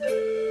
ครั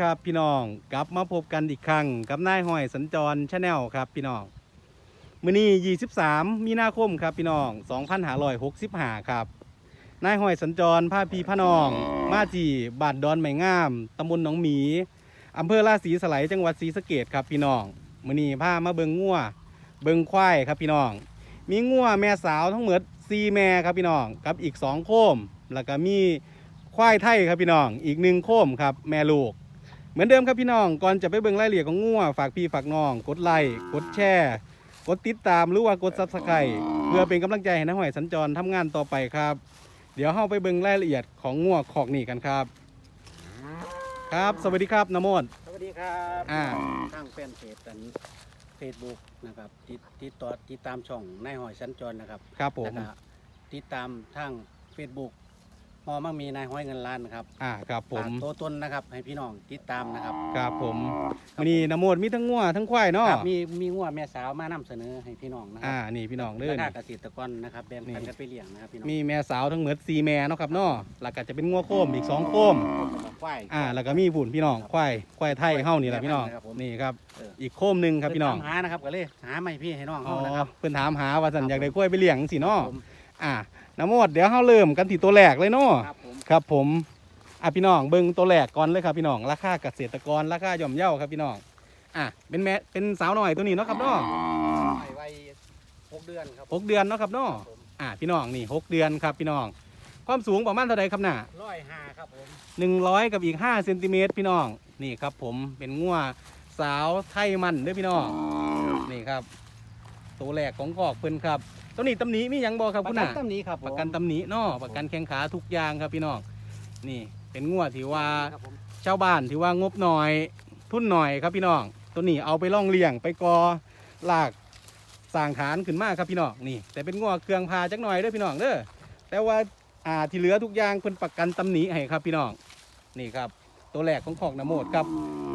ครับพี่น้องกลับมาพบกันอีกครั้งกับนายห้อยสัญจรชาแนลครับพี่น้องมื้อนี้ 23 มีนาคมครับพี่น้อง2565ครับนายห้อยสัญจรพาพี่พาน้อง มาจีบาดดอนไม้งามตำบลหนองหมีอำเภอราศีสไลยจังหวัดศรีสะเกดครับพี่น้องมื้อนี้พามาเบิงงัวเบิงควายครับพี่น้อง มีงัวแม่สาวทั้งหมด4แม่ครับพี่น้องกับอีก 2 โคม แล้วก็มีควายไทยครับพี่น้อง อีกหนึ่งโคมครับ แม่ลูก มือนเดิมครับพี่น้อง ก่อนจะไปเบิ่งรายละเอียดของงัวฝากพี่ฝากน้อง กดไลค์กดแชร์กดติดตามหรือว่ากดซับสไครต์เพื่อเป็นกำลังใจให้น้าหอยสัญจรทำงานต่อไปครับ เดี๋ยวเข้าไปเบิ่งรายละเอียดของงัวขอกนี่กันครับ ครับ สวัสดีครับน้ำมนต์สวัสดีครับอ่า ทางแฟนเพจกันเฟซบุ๊กนะครับติดติดต่อติดตามช่องนายหอยสัญจรนะครับครับผม แล้วก็ติดตามทางเฟซบุ๊ก มอมั่งมีนายห้อยเงินล้านนะครับอ่าครับผม ฝากตัวตนนะครับ ให้พี่น้องติดตามนะครับ ครับผมวันนี้น้ำมนต์มีทั้งงัวทั้งควายเนาะครับมีมีงัวแม่สาวมานำเสนอให้พี่น้องนะคอ่ารันี่พี่น้องเด้อรานี่คาเกษตรกรนะครับแบ่งปันนี่กันไปเลี้ยงนะครับพี่น้องมีแม่สาวทั้งหมด4แม่เนาะครับเนาะแล้วก็จะเป็นงัวโคมอีกสองโคมควาย อ่าแล้วก็มีผุ่นพี่น้องครับควายควายไทยเฮ้านี่แหละพี่น้องครับผมนี่ครับ เอออีกโคมหนึ่งครับพี่น้องเพิ่ตามหานะครับก็เลยหามาให้พี่ให้น้องอ๋อเขานะครับ เพิ่นถามหาว่าสันครับอยากได้ควายไปเลี้ยงสิเนาะผม อ่าน้ำมดเดี๋ยวเฮาเริ่มกันที่ตัวแรกเลยเนาะครับผมครับผมอะพี่น้องเบิ่งตัวแรกก่อนเลยครับพี่น้องราคาเกษตรกรราคาย่อมเยาครับพี่น้องอะเป็นแม่เป็นสาวหน่อยตัวนี้เนาะครับเนาะไว้ไว้หกเดือนครับหกเดือนเนาะครับเนาะผมอะพี่น้องนี่หกเดือนครับพี่น้อง ความสูงประมาณเท่าใดครับน่ะร้อยห้าครับผมหนึ่งร้อยกับอีกห้าเซนติเมตรพี่น้องนี่ครับ ผมเป็นงัวสาวไทยมันเด้อพี่น้องนี่ครับ ตัวแรกของกอกเพิ่นครับ ตัวนี้ตำหนิมีหยังบอครับปคุระณกันน่ะตั้มนี้ครับผมประกันตำหนิเนาะประกันแข้งขาทุกอย่างครับพี่น้องนี่เป็นงัวที่ว่าครับผมชาวบ้านที่ว่างบหน่อยทุนหน่อยครับพี่น้อง ตัวนี้เอาไปล่องเลี้ยงไปกอลากสร้างฐานขึ้นมาครับพี่น้องนี่ แต่เป็นงัวเครื่องพาจักหน่อยเด้อพี่น้องเด้อแต่ว่าอ่าที่เหลือทุกอย่างเพิ่นประกันตำหนิให้ครับพี่น้องนี่ครับ ตัวแรกของของนโมดครับ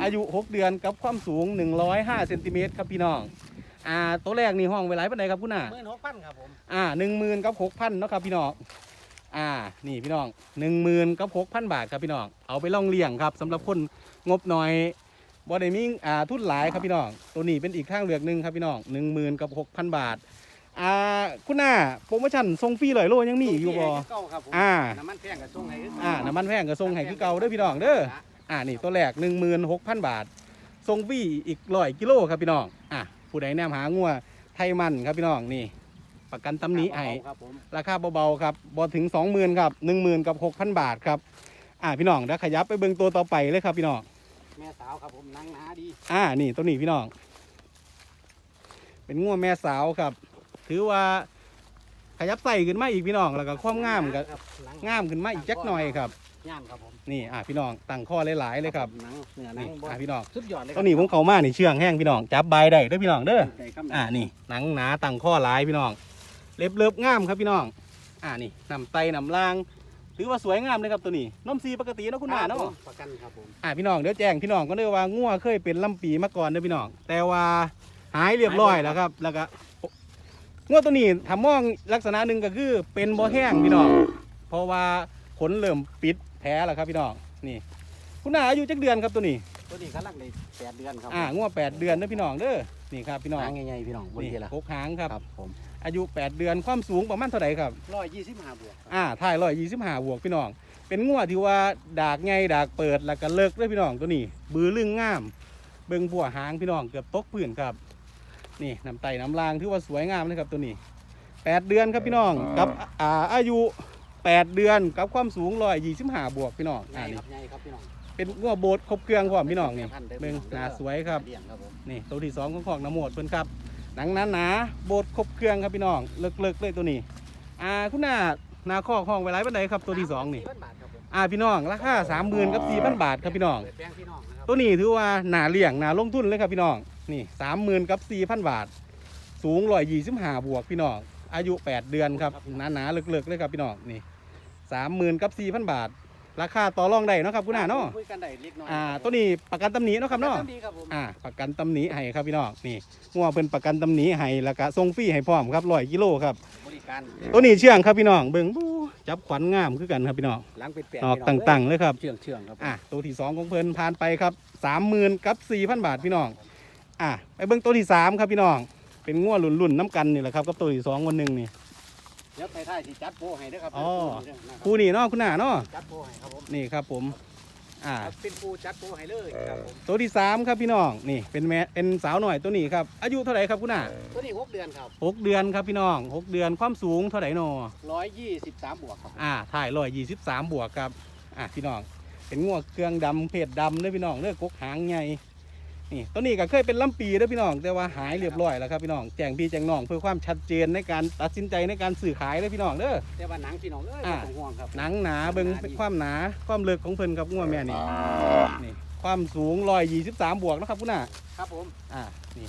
อายุ 6 เดือนกับความสูง 105เซนติเมตรครับพี่น้อง อ่าตัวแรกนี่ห้องไว้หลายปานใดครับคุณน่ะหมื่นหกพันครับผมอ่าหนึ่งหมื่นกับหกพันเนาะครับพี่น้องอ่านี่พี่น้องหนึ่งหมื่นกับหกพันบาทครับพี่น้องเอาไปล่องเลี้ยงครับสำหรับคนงบหน่อยบ่ได้มีอ่าทุนหลายครับพี่น้องตัวนี้เป็นอีกทางเลือกหนึ่งครับพี่น้องหนึ่งหมื่นกับหกพันบาทอ่าคุณหน้าโปรโมชั่นส่งฟรีเลยโลยังมีอีกอยู่บ่ ส่งให้เก่าครับผมอ่า น้ำมันแพงกับส่งให้อ่าน้ำมันแพงก็ส่งให้คือเก่าเด้อพี่น้องเด้อ อ่านี่ตัวแรกหนึ่งหมื่นหกพันบาทส่งฟรีอีกร้อยกิโลครับพี่น้อง อะ ผู้ใดแนมหางัวไทยมันครับพี่น้องนี่ ประกันตำหนิให้ครับผมราคาเบาๆครับบอถึง 20,000ครับ10,000กับ6,000 บาทครับอ่าพี่น้องเดี๋ยวขยับไปเบิ่งตัวต่อไปเลยครับพี่น้องแม่สาวครับผมนั่งหนาดีอ่านี่ตัวนี้พี่น้อง เป็นง่วแม่สาวครับ ถือว่าขยับใส่ขึ้นมาอีกพี่น้องแล้วก็ความงามก็ครับหนังามขึ้นมาอีกจักหน่อยครับ ย่ามครับผม นี่อ่าพี่น้องตั้งข้อหลายๆเลยครับหนังเนื้อหนันี่งบ่อ่าพี่น้องสุดยอดเลยตัวนี้ผมเข้ามานี่เชื่องแห้งพี่น้องจับใบได้เด้อพี่น้องเด้อได้ครับอ่านี่หนังหนาตั้งข้อหลายพี่น้อง เล็บเลิบงามครับพี่น้อง อ่านี่นำไตนำล่าง ถือว่าสวยงามเลยครับตัวนี้นมซีปกติเนาะคุณหน้ารับเนาะผมประกันครับผมอ่าพี่น้องเดี๋ยวแจ้งพี่น้องก็เด้อว่างัวเคยเป็นลำปีมาก่อนเด้อพี่น้อง แต่ว่าหายเรียบร้อยแล้วครับ แล้วก็งัวตัวนี้ถ้ามองลักษณะหนึ่งก็คือเป็นบ่แห้งพี่น้อง เพราะว่าขนเริ่มปิด แผลแล้วครับพี่น้องนี่ คุณน้าอายุจักเดือนครับตัวนี้ตตัวนี้กำลังได้แปดเดือนครับอ่างัวแปดเดือนเด้อพี่น้องเด้อนี่ครับพี่น้องหางใหญ่ๆพี่น้องบนนี่ทีละกกหางครับครับผมอายุ 8 เดือนความสูงประมาณเท่าไหร่ครับร้อยยี่สิบห้าบวกครับอ่าถ่ายร้อยยี่สิบห้าบวกพี่น้อง เป็นงัวที่ว่าดากไงดากเปิดแล้วก็เลิกด้วยพี่น้องตัวนี้ บือลึงงาม เบิ่งบัวหางพี่น้องเกือบตกพื้นครับ นี่น้ำไตน้ำลางที่ว่าสวยงามเลยครับตัวนี้แปดเดือนครับพี่น้องกับอ่าอายุ แปดเดือนกับความสูงร้อยยี่สิบห้าบวกพี่น้องใหอ่าญ่คนี่รับใหญ่ครับพี่น้องเป็นงัวโบดครบเครื่องพร้อมพี่น้องนี่พันธุ์ด้อเบิ่งพี่หอน้าด้อสวยครับเลี้ยงครับผมนี่ตัวที่สองของของน้ำโมดเพิ่นครับหนังหนาหนาๆโบดครบเครื่องครับพี่น้องเลิกเลิกๆเลยตัวนี้ อ่าคุณหน้าหนาข้อห้องไว้ไรบันไดครับตัวที่สองนี่สี่พันบาทครับผมอ่าพี่น้องราคาสามหมื่นกับสี่พันบาทครับพี่น้องเปิดแปลงพี่น้องนะครับตัวนี้ถือว่าหนาเลี้ยงหนาลงทุนเลยครับพี่น้องนี่สามหมื่นกับสี่พันบาท สูงร้อยยี่สิบห้าบวกพี่น้องอายุแปดเดือนครับหนาหนาๆเลิกเลิกๆเลยครับพี่น้องนี่ สามหมื่นกับสี่พันบาท ราคาต่อรองได้เนาะครับคุณหน้าเนาะคุยกันได้เล็กน้อยอ่าตัวนี้ประกันตำหนิเนาะครับเนาะดีครับผมอ่าประกันตำหนิให้ครับพี่น้องนี่งัวเพิ่นประกันตำหนิให้แล้วก็ส่งฟรีให้พร้อมครับร้อยกิโลครับบริการตัวนี้เชื่องครับพี่น้องเบิ่งบู๊จับขวัญงามคือกันครับพี่น้องหลังเป็นแปลงนอกพี่น้ตั้งๆเลยครับเชื่องเชื่องครับผมอะตัวที่สองของเพิ่นผ่านไปครับสามหมื่นกับสี่พันบาทพี่น้องอะไปเบิ่งตัวที่สามครับพี่น้องเป็นงัวรุ่นๆน้ำกันนี่แหละครับกับตัวที่สองวันหนึ่งนี่ เดี๋ยวท้ายๆสิจัดโปรให้เด้อครับอ๋อ เด้อนะครับคู่นี่เนาะคุณหน้าเนาะจัดโปรให้ครับผมนี่ครับผม อ่า ครับเป็นปูจัดโปรให้เลยครับผมตัวที่สามครับพี่น้องนี่เป็นแม่เป็นสาวหน่อยตัวนี้ครับ อายุเท่าไหร่ครับคุณหน้าตัวนี้หกเดือนครับหกเดือนครับพี่น้องหกเดือนความสูงเท่าไหร่นอร้อยยี่สิบสามบวกครับอ่าถ่ายร้อยยี่สิบสามบวกครับ อ่าพี่น้องเป็นงวเครื่องดำเพจดำเด้อพี่น้องเด้อกกหางใหญ่ นี่ตัวนี้ก็เคยเป็นลำปีเด้อพี่น้อง แต่ว่าหายเรียบร้อยแล้วครับพี่น้องแจ้งพี่แจ้งน้องเพื่อความชัดเจนในการตัดสินใจในการสื่อขายเด้อพี่น้องเด้อแต่ว่าหนังพี่น้องเอ้ยอ่าไม่ต้องห่วงครับหนังหนาเบิ่งความหนาความเลิกของเพิ่นครับงวแม่นี่นี่ความสูงร้อยยี่สิบสามบวกนะครับคุณน่ะครับผมอ่านี่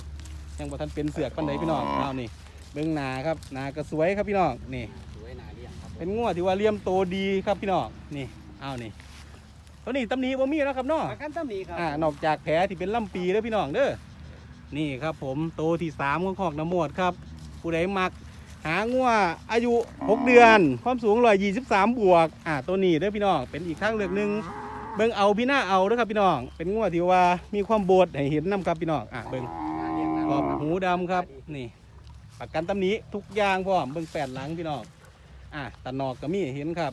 ยังบ่ทันเป็นเสือกปันใดพี่น้องเอานี่เบิ่งหนาครับหนาก็สวยครับพี่น้องนี่สวยหนาเลี้ยงครับผมเป็นงวดที่ว่าเลี่ยมโตดีครับพี่น้องนี่เอานี่ ตัวนี้ตำหนิบ่มีแล้วครับเนาะประกันตำหนิครับอ่านอกจากแผลที่เป็นลำปีเด้อพี่น้องเด้อนี่ครับ ผมโตที่สามของขอกน้ำโมดครับ ผู้ใดมัก หางัวอายุ 6 เดือน ความสูง123บวกอ่าตัวนี้เด้อพี่น้องเป็นอีกข้างเลือกหนึ่งเบิ่งเอาพี่หน้าเอาเด้อครับพี่น้อง เป็นงัวที่ว่ามีความโบดให้เห็นนํครับพี่น้องอะเบิ่งหนาเลี้ยงหนาขอบหูดำครับนี่ ประกันตำหนิทุกอย่างพร้อมเบิ่งแปดหลังพี่น้อง อะตะนอกก็มีเห็นครับ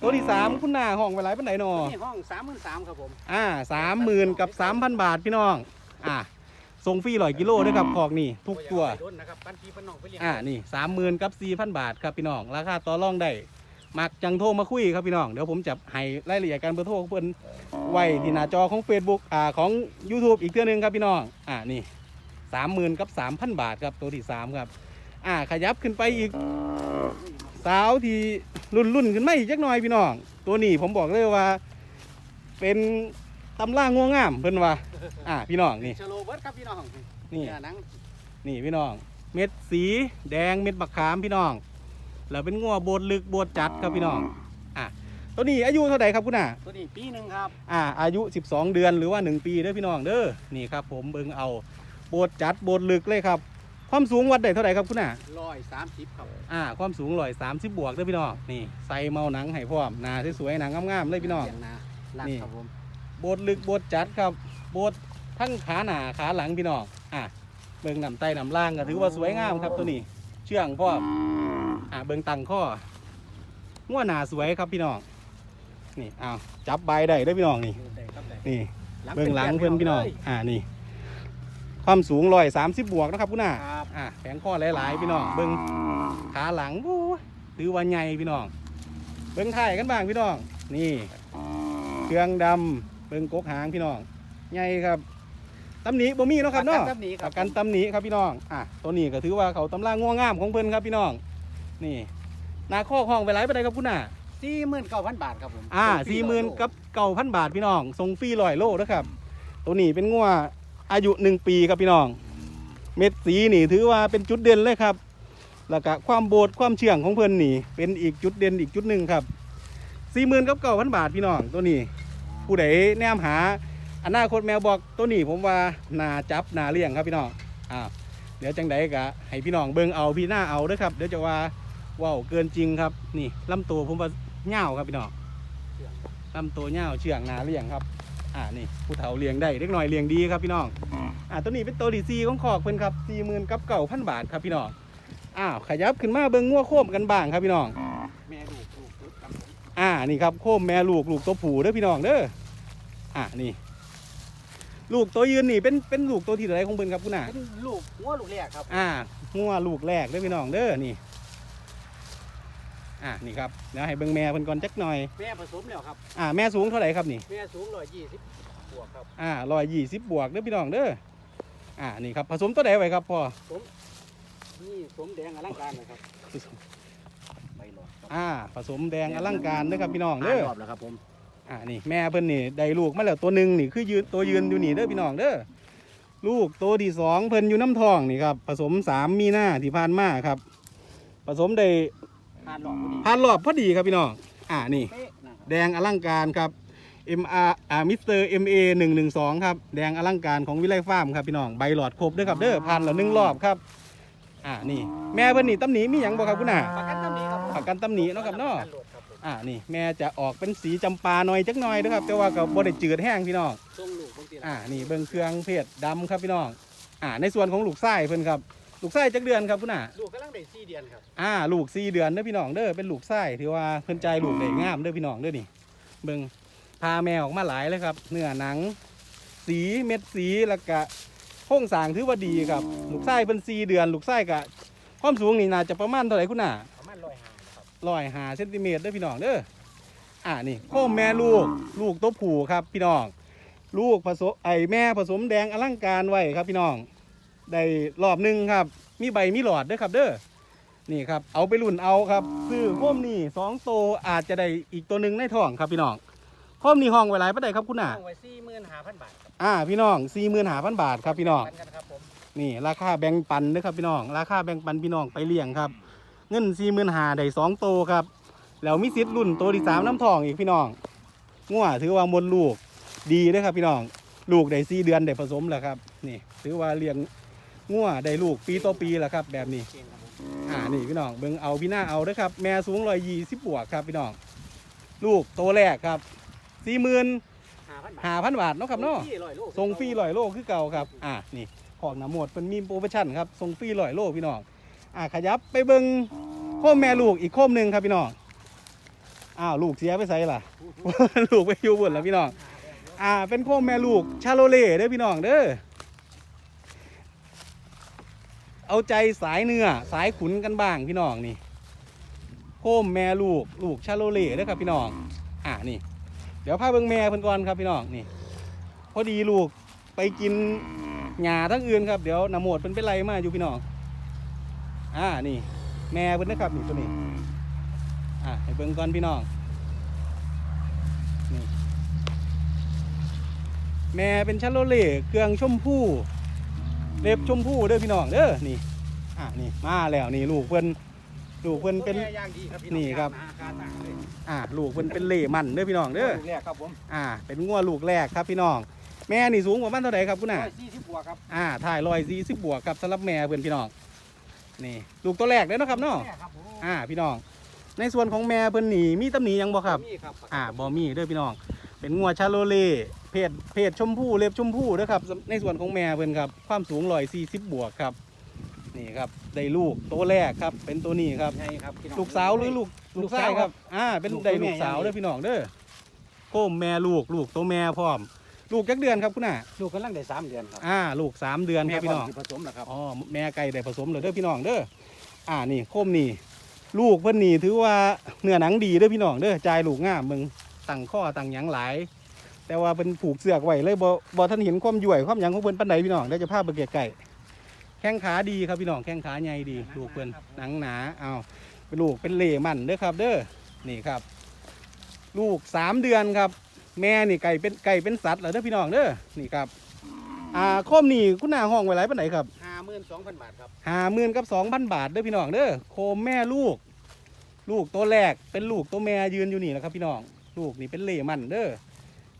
ตัวที่สามคุณหน้าห้องไว้หลายปันไหนนอตัวนี้ห้องสามหมื่นสามครับผมอ่าสามหมื่นกับสามพันบาทพี่น้อง อ่าส่งฟรีร้อยกิโลด้วยครับขอกนี่ทุกตัวบ่อยาไปโดนนะครับปั้นพี่ปั้นน้องไปเลี้ยงอ่านี่สามหมื่นกับสี่พันบาทครับพี่น้อง ราคาต่อรองได้มักจังโทรมาคุยครับพี่น้อง เดี๋ยวผมจะให้รายละเอียดการเบอร์โทรของเพิ่นไว้ที่หน้าจอของ Facebook อ่าของ YouTube อีกเทื่อหนึงครับพี่น้อง อ่านี่สามหมื่นกับสามพันบาทครับตัวที่สามครับ อ่าขยับขึ้นไปอีก สาวที่รุ่นรุ่นๆขึ้นมาอีกจักหน่อยพี่น้อง ตัวนี้ผมบอกเลยว่า เป็นตำล่าง่วงงามเพิ่นว่าอ่าพี่น้องนี่ชโลเบิร์ดครับพี่น้องนี่เยหนังนี่พี่น้อง เม็ดสีแดงเม็ดบักขามพี่น้อง แล้วเป็นงัวโบดลึกโบดจัดครับพี่น้องอะตัวนี้อายุเท่าไหร่ครับคุณน่ะตัวนี้ปีหนึ่งครับอ่าอายุ 12 เดือนหรือว่า 1 ปีเด้อพี่น้องเด้อนี่ครับ ผมเบิ่งเอาโบดจัดโบดลึกเลยครับ ความสูงวัดได้เท่าไหร่ครับคุณน่ะร้อยสามสิบครับอ่าความสูงร้อยสามสิบบวกเด้อพี่น้องนี่ใส่เมาหนังให้พร้อมหน้าสวยๆหนังงามๆเลยพี่น้องเลี้ยนาหนักนี่ครับผมโบดลึกโบดจัดครับโบดทั้งขาหน้าขาหลังพี่น้องอะเบิ่งนำไตนำล่างก็ถือว่าสวยงามครับตัวนี้ เชื่องพ่อมอะเบิ่งตังข้องัวหน้าสวยครับพี่น้องนี่เอาจับใบได้เด้อพี่น้องนี่ได้ครับได้นี่หลัเบื้องหลังป็เพื่อนพี่น้องเลยอ่านี่ ความสูงร้อยสามสิบบวกนะครับคุณน่าครับอ่าแผงข้อหลายๆพี่น้องเบิ้งขาหลังบู๊ถือว่าใหญ่พี่น้อง เบิ้งถ่ายกันบ้างพี่น้อง นี่ เครื่องดำเบิ้งกกหางพี่น้องใหญ่ครับตำหนิบ่มีเนาะครับเนาะประกันตำหนิคปรับระกันตำหนิครับพี่น้อง อะตัวนี้ก็ถือว่าเขาตำล่างง่วงงามของเพิ่นครับพี่น้อง นี่หนาข้อห้องไปหลายไปไหนครับคุณน่าสี่หมื่นเก้าพันบาทครับผม อ่าส่งฟรีสี่หมื่นร้อยโลกับเก้าพันบาทพี่น้องส่งฟรีร้อยโลนะครับ ตัวนี้เป็นงัว อายุหนึ่งปีครับพี่น้อง เม็ดสีนี่ถือว่าเป็นจุดเด่นเลยครับ แล้วก็ความโบดความเชื่องของเพิ่อนนี่ เป็นอีกจุดเด่นอีกจุดหนึ่งครับสี่หมื่นกับเก้าพันบาทพี่น้องตัวนี้ ผู้ใดแนมหาอนาคตแมวบอกตัวนี้ผมว่านาจับนาเลี้ยงครับพี่น้องอ่าเดี๋ยวจังใดกะให้พี่น้องเบิ่งเอาพี่หน้าเอาเด้อครับเดี๋ยวจะว่าว้าวเกินจริงครับ นี่ลำตัวผมว่าเง่าวครับพี่น้องลำตัวเง่าวเชื่องนาเลี้ยงครับ อ่านี่ผู้เฒ่าเลี้ยงได้เล็กน้อยเลี้ยงดีครับพี่น้องอ่าตัวนี้เป็นตัวดีซีของขอกเพิ่นครับสี่หมื่นกับเก่าพันบาทครับพี่น้องอ้าวขยับขึ้นมาเบิ่งงัวโคมกันบ้างครับพี่น้องแม่ลูกลูกลูกครับผมอ่านี่ครับโคมแม่ลูกลูกตัวผู้เด้อพี่น้องเด้ออ่านี่ ลูกตัวยืนนี่เป็นเป็นลูกตัวที่เท่าไหรของเพิ่นครับคุณน่ะเป็นลูกงัวลูกแรกครับอ่างัวลูกแรกเด้อพี่น้องเด้อนี่ อ่านี่ครับเดี๋ยวให้เบิ่งแม่เพิ่นก่อนจักหน่อย แม่ผสมแล้วครับ อ่าแม่สูงเท่าไหร่ครับนี่ แม่สูงร้อยยี่สิบวกครับอ่าร้อยยี่สิบบวกเด้อพี่น้องเด้อ อ่านี่ครับผสมตัวใดไว้ครับพ่อนี่สมแดงอลังการนะครับใบหลอดครับอ่าผสมแดงอลังการเด้อครับพี่น้องห้าเด้อ รอบแล้วครับผม อ่านี่แม่เพิ่นนี่ได้ลูกมาแล้วตัวหนึ่งนี่คือยืนตัวยืนอยู่นี่เด้อพี่น้องเด้อลูกตัวที่สองเพิ่นอยู่น้ำทองนี่ครับผสมสามมีหน้าที่ผ่านมาครับ ผสมได้ ห้ารอบพอดีผ่านรอบพอดีครับพี่น้องอ่านี่ เป๊ะนะครับแดงอลังการครับ MR อ่ามิสเตอร์ MA 112 ครับ แดงอลังการของวิไลฟาร์มครับพี่น้องใบหลอดครบเด้อครับเด้อผ่านแล้วหนึ่งรอบครับอ่านี่ แม่เพิ่นนี่ตำหนิมีหยังบ่ครับคุณน่ะประกันตำหนิครับผมประกันตำหนิเนาะครับเนาะ ปกัโหลดครับผมอ่านี่แม่จะออกเป็นสีจำปาหน่อยจักหน่อยนะครับแต่ว่าก็บ่ได้จืดแห้งพี่น้องส่งลูกบางทีละอ่านี่เบิ่งเครื่องเพศดำครับพี่น้องอ่าในส่วนของลูกไส้เพิ่นครับ ลูกไส้จักเดือนครับคุณน่ะลูกกำลังได้สี่เดือนครับอ่าลูกสี่เดือนเด้อพี่น้องเด้อเป็นลูกไส้ถือว่าเพิ่นใจลูกได้งามเด้อพี่น้องเด้อนี่เบิ่งพาแมวออกมาหลายเลยครับ เนื้อหนัง สีเม็ดสีแล้วก็โครงสร้างถือว่าดีครับ ลูกไส้เพิ่นสี่เดือน ลูกไส้ก็ความสูงนี่น่าจะประมาณเท่าไหร่คุณน่ะประมาณร้อยห้าครับร้อยหาเซนติเมตรเด้อพี่น้องเด้ออ่านี่โคมแม่ลูกลูกตัวผู้ครับพี่น้อง ลูกผสมไอแม่ผสมแดงอลังการไว้ครับพี่น้อง ได้รอบหนึ่งครับ มีใบมีหลอดเด้อครับ เด้อนี่ครับ เอาไปรุ่นเอาครับซื้อโคมนี่สองโตวอาจจะได้อีกตัวหนึ่งในท้องครับพี่น้องโคมนี่ห้องไว้หลายปานใดครับคุณน่ะตั้งไว้สี่หมื่นห้าพันบาทครับอ่าพี่น้องสี่หมื่นหาพันบาทครับพี่น้องปักันครับผมนี่ราคาแบ่งปันเด้อครับพี่น้อง ราคาแบ่งปันพี่น้องไปเลี้ยงครับ เงินสี่หมื่นหาได้สองโตวครับ แล้วมีสิทธิ์รุ่นโตวที่สามน้ำทองอีกพี่น้องงัวถือว่ามดลูกดีเด้อครับพี่น้อง ลูกได้สี่เดือนได้ผสมแล้วครับ นี่ถือว่าเลี้ยง งัวได้ลูกปีต่อปีแล้วครับ แบบนี้เก่งครับผมอ่านี่พี่น้องเบิ่งเอาพี่หน้าเอาเด้อครับ แม่สูงร้อยยี่สิบบวกครับพี่น้องลูกโตวแรกครับสี่หมื่นห้าพันบาทห้าพันบาทเนาะครับเนาะส่งฟรีร้อยโลทรงฟรีลอยโลคือเก่าครับ อ่านี่ของน้ำหมดเป็นมีโปรโมชั่นครับทรงฟรีลอยโลพี่น้องอ่าขยับไปเบิงโคมแม่ลูกอีกโคมหนึ่งครับพี่น้องอ้าวลูกเสียไปใส่ล่ะ ลูกไปอยู่บนแล้วพี่น้องอ่าเป็นโคมแม่ลูกชาโลเล่เด้อพี่น้องเด้อ เอาใจสายเนื้อสายขุนกันบ้างพี่น้องนี่โคมแม่ลูกลูกชาโลเล่เด้อครับพี่น้อง อ่านี่ เดี๋ยวพาเบิงแม่เพิ่นก่อนครับพี่น้องนี่ พอดีลูกไปกินหญ้าทั้งอื่นครับเดี๋ยวน้ำโมดเป็นเป็นไรมาอยู่พี่น้อง อ่านี่ แม่เพิ่นนะครับนี่ตัวนี้ อ่าให้เบิ่งก่อนพี่น้องนี่แม่เป็นชาโลเล่เครื่องชมพู่ เล็บชมพู่เด้อพี่น้องเด้อนี่อ่านี่มาแล้วนี่ลูกเพิ่นลูกเพิ่นเป็นตัวแม่ย่างดีครับพี่นี่ครับหาคาต่างเลยอ่าลูกเพิ่นเป็นเล่มันเด้อพี่น้องเด้อลูกแรกครับผมอ่าเป็นงัวลูกแรกครับพี่น้อง แม่นี่สูงประมาณเท่าไหร่ครับคุณน่ะร้อยสี่สิบวกครับอ่าถ่ายรอยซีสิบบวกครับสำหรับแม่เพื่อนพี่น้องนี่ลูกตัวแรกเลยเนาะครับเนาะแม่ครับผมอ่าพี่น้อง ในส่วนของแม่เพิ่นนี่มีตำหนิหยังบ่ครับนี่ครับอ่าบอมี่เด้อพี่น้อง เป็นงัวชาโลเล่ เพศเพศชมพู่เล็บชมพู่เด้อครับ ในส่วนของแม่เพิ่นครับ ความสูงร้อยสี่สิบบวกครับ นี่ครับได้ลูกตัวแรกครับ เป็นตัวนี้ครับ ใช่ครับพี่น้อง ลูกสาวหรือลูกลูกชายครับ อ่า เป็นลูกได้ตัวแม่ลูกสาวอย่างนี้เด้อพี่น้องเด้อโก้มแม่ลูกลูกตัวแม่พร้อม ลูกจักเดือนครับคุณน่ะลูกกำลังได้สามเดือนครับอ่า ลูกสามเดือนครับพี่น้องแม่พร้มสิผสมแล้วครับ อ๋อแม่ไก่ได้ผสมเลยเด้อพี่น้องเด้ออ่านี่โคมนี่ ลูกเพิ่นนี่ถือว่าเนื้อหนังดีเด้อพี่น้องเด้อจ่ายลูกงามมึงตั้งข้อตั้งหยังหลาย แต่ว่าเป็นผูกเสือกไว้เลยบ่บ่ท่านเห็นความย่วยความหยังของเพิ่นปานใดพี่น้องเดี๋ยวจะพาไปเกะๆแข้งขาดีครับพี่น้องแข้งขาใหญ่ดีลูกเพิ่นหนังหนาเอาเป็นลูกเป็นเหล่มันเด้อครับ เด้อนี่ครับ ลูกสามเดือนครับ แม่นี่ไก่เป็นไก่เป็นสัตว์เหรอเด้อพี่น้องเด้อนี่ครับอ่าโคมนี่คุณหน้าห้องไว้หลายปานใดครับห้าหมื่นสองพันบาทครับหาหมื่นกับสองพันบาทเด้อพี่น้องเด้อโคมแม่ลูก ลูกตัวแรกเป็นลูกตัวแม่ยืนอยู่นี่แหละครับพี่น้อง ลูกนี่เป็นเหล่มันเด้อ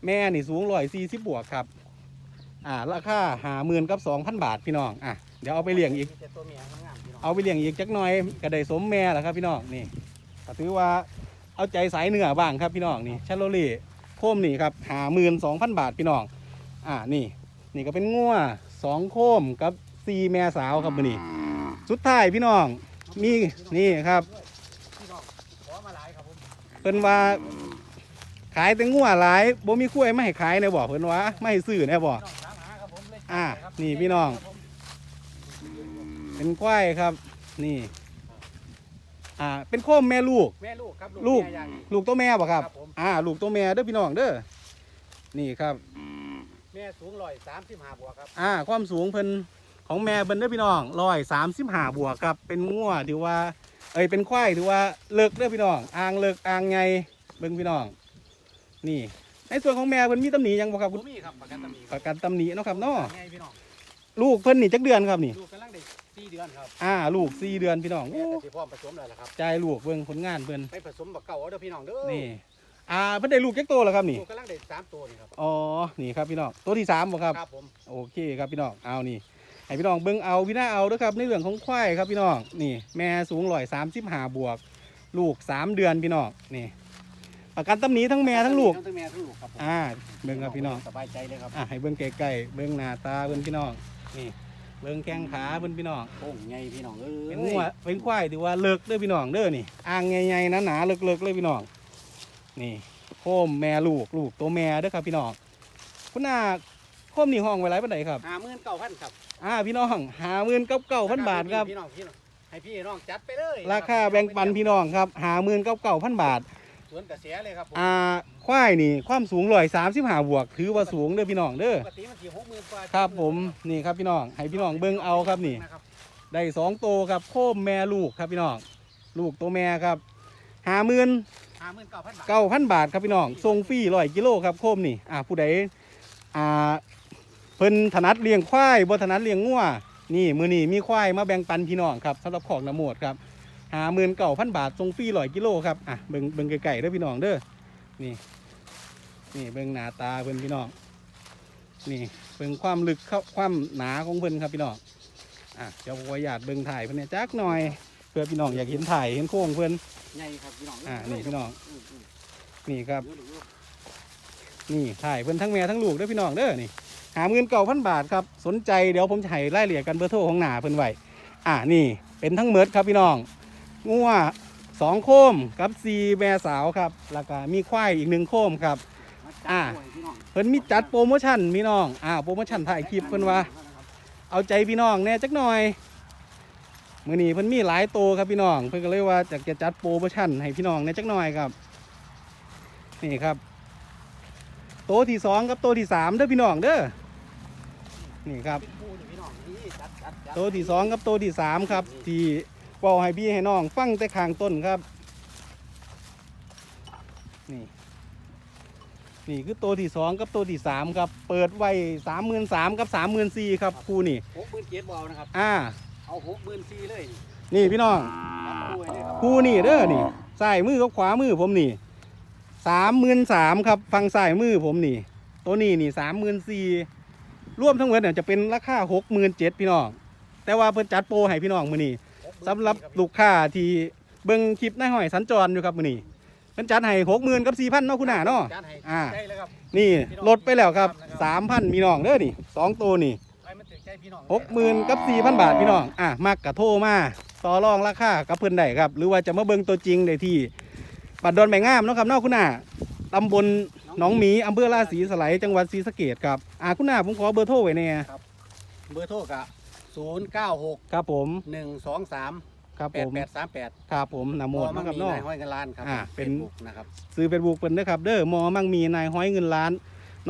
แม่นี่สูงร้อยสี่สิบบวกครับ อ่าราคาหาหมื่นกับสองพันบาทพี่น้องอะเดี๋ยวเอาไปเลี้ยงอีก แต่ตัวเมียงามๆพี่น้องเอาไปเลี้ยงอีกจักหน่อยก็ได้สมแม่แหละครับพี่น้องนี่ก็ถือว่าเอาใจสายเหนือบ้างครับพี่น้องนี่ชาโลเล่โคมนี่ครับหาหมื่นสองพันบาทพี่น้อง อ่านี่ นี่ก็เป็นงัวสองโคมกับซีแม่สาวครับมือนี่สุดท้ายพี่น้องมีนี่ครับพี่น้องขอมาหลายครับผมเพิ่นว่า ขายแต่งัวหลายบ่มีคุ้ยไม่ให้ขายแน่บ่เพิ่นว่าไม่ให้ซื้อแน่บ่พี่น้องถามหาครับผมเลยอ่าครับนี่พี่น้องครับผมเป็นควายครับ นี่ อ่า เป็นโคมแม่ลูก แม่ลูกครับลูกแม่อย่างนี้ ลูกตัวแม่บ่ครับ ครับผม อ่า ลูกตัวแม่เด้อพี่น้องเด้อนี่ครับ แม่สูงร้อยสามสิบห้าบวกครับอ่า ความสูงเพิ่นของแม่เพิ่นเด้อพี่น้องร้อยสามสิบห้าบวกครับ เป็นงัวถือว่า เอ้ยเป็นควายถือว่าเลิกเด้อพี่น้องอ่างเลิกอ่างไงเบิ่งพี่น้อง นี่ ในส่วนของแม่เพิ่นมีตำหนิหยังบ่ครับผคุณมมีครับประกันตำหนิประกันตำหนิเนาะครับเนาะไงพี่น้องลูกเพิ่นนี่จักเดือนครับนี่ ลูกกำลังได้สี่เดือนครับอ่า ลูกสี่เดือนพี่น้องแม่โอ้ก็สิพร้อมผสมแล้วล่ะครับ ใจายลูกเบิ่งผลงานเพิ่นไปผสมบักเก่าเอาเด้อพี่น้องเด้อนี่ อ่าเพิ่นได้ลูกจักโตแล้วครับนี่ ลูกกำลังได้สามตัวนี่ครับ อ๋อ นี่ครับพี่น้อง ตัวที่สามบ่ครับ ครับผมโอเคครับพี่น้อง เอานี่ ให้พี่น้องเบิ่งเอาพี่น้าเอาเด้วยครับในเรื่องของควายครับพี่น้อง นี่ แม่สูงร้อยสามสิบห้าบวก ลูกสามเดือนพี่น้อง นี่ ประกันตำหนี้ทั้งแม่ทั้งลูก ทั้งแม่ทั้งลูกครับผมอ่าเบิ่งครับพี่น้องสบายใจเลยครับอ่าให้เบิ่งใกล้ๆเบิ่งหน้าตาเบิ่งพี่น้องนี่เบิ่งแข้งขาเบิ่งพี่น้องโอ้งใหญ่พี่น้องเอ้ยเป็นงัวเป็นควายถือว่าเลิกเด้อพี่น้องเด้อนี่อ่างใหญ่ๆหนาๆเลิกๆเลยพี่น้อง นี่โคมแม่ลูกลูกตัวแม่เด้อครับพี่น้องคุณนาโคมนี่ห้องไว้ไรปานใดครับห้าหมื่นเก้าพันครับอ่าพี่น้องหาหมื่นเก้าเก้าพันบาทครับ พี่น้องพี่น้องให้พี่น้องจัดไปเลยราคาแบ่งปันพี่น้องครับหาหมื่นเก้าเก้าพันบาท สวนกระเสียเลยครับผมอ่าควายนี่ความสูงร้อยสามสิบห้าบวก ถือว่าสูงเด้อพี่น้องเด้อปกติมันสี่หกหมื่นกว่าครับผมนี่ครับพี่น้องให้พี่น้องเบิ่งเอาครับนี่นะครับได้สองโตวครับโคมแม่ลูกครับพี่น้องลูกตัวแม่ครับหาหมื่นห้าหมื่นเก้าพันบาทเก้าพันบาทครับพี่น้องส่งฟรีร้อยกิโลครับโคมนี่อ่าผู้ใดอ่าเพิ่นถนัดเลี้ยงควายบ่ถนัดเลี้ยงงัวนี่มือนี่มีควายมาแบ่งปันพี่น้องครับสำหรับของน้ำโมดครับ หาหมื่นเก้าพันบาทส่งฟรีร้อยกิโลครับอะเบิ่งเบิ่งไก่ๆเด้อพี่น้องเด้อนี่นี่เบิ่งหน้าตาเพิ่นพี่น้องนี่เบิ่งความลึกเข้าความหนาของเพิ่นครับพี่น้องอะเดี๋ยวผมขออนุญาตเบิ่งถ่ายเพิ่นเนี่ยจักหน่อย เพื่อพี่น้องอยากเห็นถ่ายเห็นโค้งเพิ่นใหญ่ครับพี่น้องอ่านี่พี่น้องมอืมนี่ครับเยอะเลยเยอะนี่ถ่ายเพิ่นทั้งแม่ทั้งลูกเด้อพี่น้องเด้อนี่หาเงินเก่าพันบาทครับสนใจเดี๋ยวผมจะให้รายละเอียดกันเบอร์โทรของหนาเพิ่นไว้อ่านี่เป็นทั้งเมิดครับพี่น้อง งัวสองโคมกับซีแม่สาวครับแล้วก็มีควายอีกหนึ่งโคมครับมาจัดอ่าด้วยพี่น้องเพิ่นมีจัดโปรโมชั่นพี่น้องอ่าโปรโมชั่นถ่ายคลิปเพิ่นว่า เอาใจพี่น้องแน่จักหน่อยมื้อนี้เพิ่นมีหลายโตวครับพี่น้อง เพิ่นก็เลยว่าจะจะจัดโปรโมชั่นให้พี่น้องแน่จักหน่อยครับ นี่ครับ โตวที่สองกับโตวที่สามเด้อพี่น้องเด้อนี่ครับเป็นคู่นี่พี่น้องนี่จัดจัดจัดโตวที่สองกับโตวที่สามครับที่ เว้าให้พี่ให้น้อง ฟังแต่ข้างต้นครับ นี่ นี่คือโตวที่สองกับโตวที่สามครับ เปิดไว้สามหมื่นสามกับสามหมื่นสี่ครับคู่นี่หกหมื่นเจ็ดบอลนะครับ อ่า เอาหกหมื่นสี่เลย นี่พี่น้องจัดคู่ไว้เลยครับคู่นี่เด้อนี่ใส่มือกับขวามือผมนี่สามหมื่นสามครับ ฟังใส่มือผมนี่ ตัวนี้นี่สามหมื่นสี่รวมทั้งหมดเนี่ยจะเป็นราคาหกหมื่นเจ็ดพี่น้องแต่ว่าเพิ่นจัดโปรให้พี่น้องมือนี่ สำหรับลูกค้าที่เบิ่งคลิปในายห้อยสัญจรอยู่ครับมือนี่เพิ่นจัดให้หกหมื่นกับสี่พันเนาะคุณหน้าเนาะจัดให้อ่า ได้เลยครับ นี่ลดไปแล้วครับสามพันพี่น้องเด้อนี่สองตัวนี่ไปมันถึงใจพี่น้องหกหมื่นกับสี่พันบาทพี่น้องอะมากกะโทรมาต่อรองราคากับเพิ่นได้ครับ หรือว่าจะมาเบิ่งตัวจริงได้ที่บัดดอนแบงงามเนาะครับเนอกคุณหน้าตำบลหนองหมีอำเภอราศีสไลยจังหวัดศรีสะเกดครับอะคุณหน้าผมขอเบอร์โทรไว้แน่ เบอร์โทรกะ ศูนย์เก้าหกครับผมหนึ่งสองสามครับแปผดมแปดสามแปดครับผมนำโมดมัเนาะครับมีเนาะ นายห้อยเงินล้านครับอ่าเป็น Facebook นะครับซื้อเป็นบุกเพิ่นเด้อครับ เด้อหมอมั่งมีนายห้อยเงินล้าน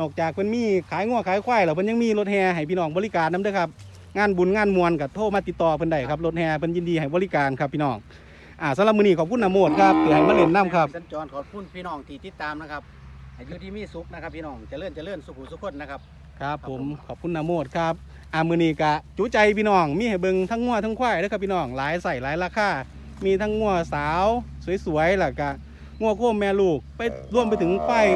นอกจากเพิ่นมีขายงัวขายควายแล้วเพิ่นยังมีรถแห่ให้พี่น้องบริการนํเด้อครับ งานบุญงานมวลก็โทรมาติดต่อเพิ่นได้ครับรถแห่เพิ่นยินดีให้บริการครับพี่น้องอ่าสำหรับมื้อนี้ขอบคุณนำโมดครับที่ให้มาเล่นน้ำครับ สัญจรขอบคุณพี่น้องที่ติดตามนะครับอายุที่มีสุขนะครับพี่น้องเจะเลื่อนจะเลื่อนสุขุสุขคนนะครับ ครับผมขอบคุณนาโมดครับ อามือนีกะจุใจพี่น้อง มีให้เบิงทั้งงัวทั้งควายนะครับพี่น้องหลายใส่หลายราคามีทั้งงัวสาวสวยๆแล้วก็งัวโคมแม่ลูกไปร่วมไปถึงควาย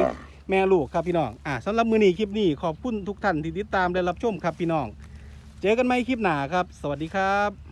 แม่ลูกครับพี่น้องอ่าสำหรับมือนีคลิปนี้ขอบคุณทุกท่านที่ติดตามและรับชมครับพี่น้อง เจอกันใหม่คลิปหน้าครับ สวัสดีครับ